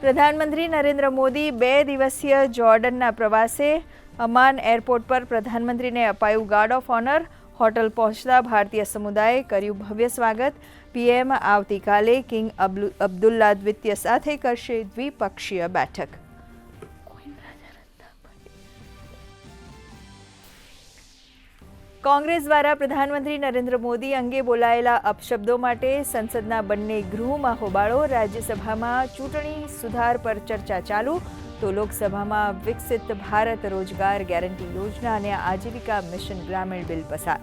પ્રધાનમંત્રી નરેન્દ્ર મોદી બે દિવસીય જોર્ડનના પ્રવાસે અમાન એરપોર્ટ પર પ્રધાનમંત્રીને અપાયું ગાર્ડ ઓફ ઓનર. હોટલ પહોંચતા ભારતીય સમુદાયે કર્યું ભવ્ય સ્વાગત. પીએમ આવતીકાલે કિંગ અબ્દુ- અબ્દુલ્લા દ્વિતીય સાથે કરશે દ્વિપક્ષીય બેઠક. કોંગ્રેસ દ્વારા પ્રધાનમંત્રી નરેન્દ્ર મોદી અંગે બોલાયેલા અપશબ્દો માટે સંસદના બંને ગૃહમાં હોબાળો. રાજ્યસભામાં ચૂંટણી સુધાર પર ચર્ચા ચાલુ. તો લોકસભામાં વિકસિત ભારત રોજગાર ગેરંટી યોજના અને આજીવિકા મિશન ગ્રામીણ બિલ પસાર.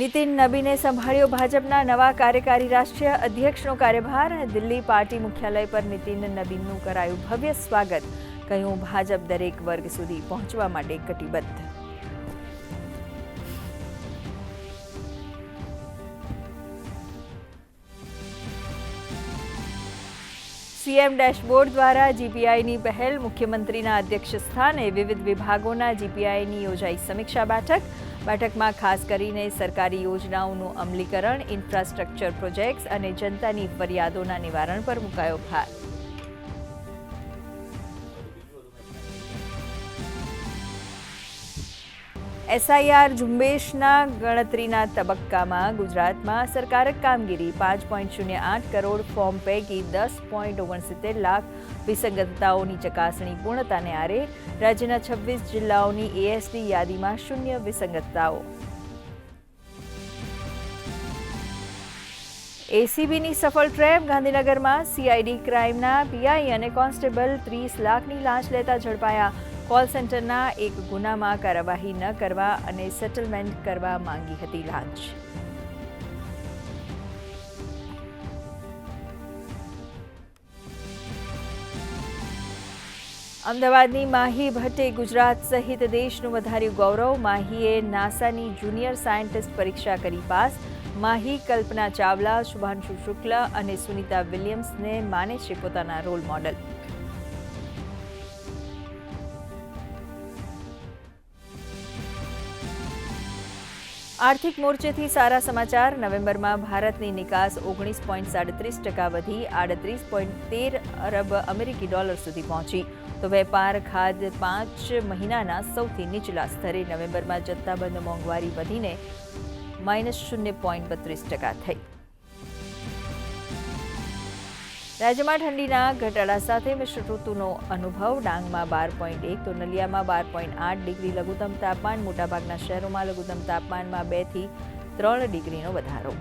નીતિન નબીને સંભાળ્યો ભાજપના નવા કાર્યકારી રાષ્ટ્રીય અધ્યક્ષનો કાર્યભાર. દિલ્હી પાર્ટી મુખ્યાલય પર નીતિન નબીનનું કરાયું ભવ્ય સ્વાગત. કહ્યું, ભાજપ દરેક વર્ગ સુધી પહોંચવા માટે કટિબદ્ધ. સીએમ ડેશબોર્ડ દ્વારા જીપીઆઈની પહેલ, મુખ્યમંત્રીના અધ્યક્ષ સ્થાને વિવિધ વિભાગોના જીપીઆઈની યોજાઈ સમીક્ષા બેઠક. બેઠકમાં ખાસ કરીને સરકારી યોજનાઓનું અમલીકરણ, ઇન્ફ્રાસ્ટ્રક્ચર પ્રોજેક્ટ્સ અને જનતાની ફરિયાદોના નિવારણ પર મુકાયો ભાર. એસઆઈઆર ઝુંબેશના ગણતરીના તબક્કામાં ગુજરાતમાં અસરકારક કામગીરી પાંચ પોઈન્ટ શૂન્ય આઠ કરોડ ફોર્મ પૈકી દસ પોઈન્ટ ઓગણસિત્તેર લાખ વિસંગતતાઓની ચકાસણી પૂર્ણતાને આરે રાજ્યના છવ્વીસ જિલ્લાઓની એએસડી યાદીમાં શૂન્ય વિસંગતતાઓ. એસીબીની સફળ ટ્રેપ ગાંધીનગરમાં સીઆઈડી ક્રાઇમના પીઆઈ અને કોન્સ્ટેબલ ત્રીસ લાખની લાંચ લેતા ઝડપાયા કોલ સેન્ટરના એક ગુનામાં કાર્યવાહી ન કરવા અને સેટલમેન્ટ કરવા માંગી હતી લાંચ. અમદાવાદની માહી ભટ્ટે ગુજરાત સહિત દેશનું વધાર્યું ગૌરવ. માહીએ નાસાની જુનિયર સાયન્ટિસ્ટ પરીક્ષા કરી પાસ. માહી કલ્પના ચાવલા, શુભાંશુ શુક્લ અને સુનિતા વિલિયમ્સને માને છે પોતાના રોલ મોડલ. આર્થિક મોરચેથી સારા સમાચાર. નવેમ્બરમાં ભારતની નિકાસ ઓગણીસ પોઈન્ટ સાડત્રીસ ટકા વધી આડત્રીસ પોઈન્ટ તેર અરબ અમેરિકી ડોલર સુધી પહોંચી. તો વેપાર ખાદ પાંચ મહિનાના સૌથી નીચલા સ્તરે નવેમ્બરમાં જથ્થાબંધ મોંઘવારી વધીને માઇનસ શૂન્ય પોઈન્ટ બત્રીસ ટકા થઈ. રાજ્યમાં ઠંડીના ઘટાડા સાથે મિશ્ર ઋતુનો અનુભવ. ડાંગમાં બાર પોઈન્ટ એક તો નલિયામાં બાર પોઈન્ટ આઠ ડિગ્રી લઘુત્તમ તાપમાન, મોટાભાગના શહેરોમાં લઘુત્તમ તાપમાનમાં બેથી ત્રણ ડિગ્રીનો વધારો.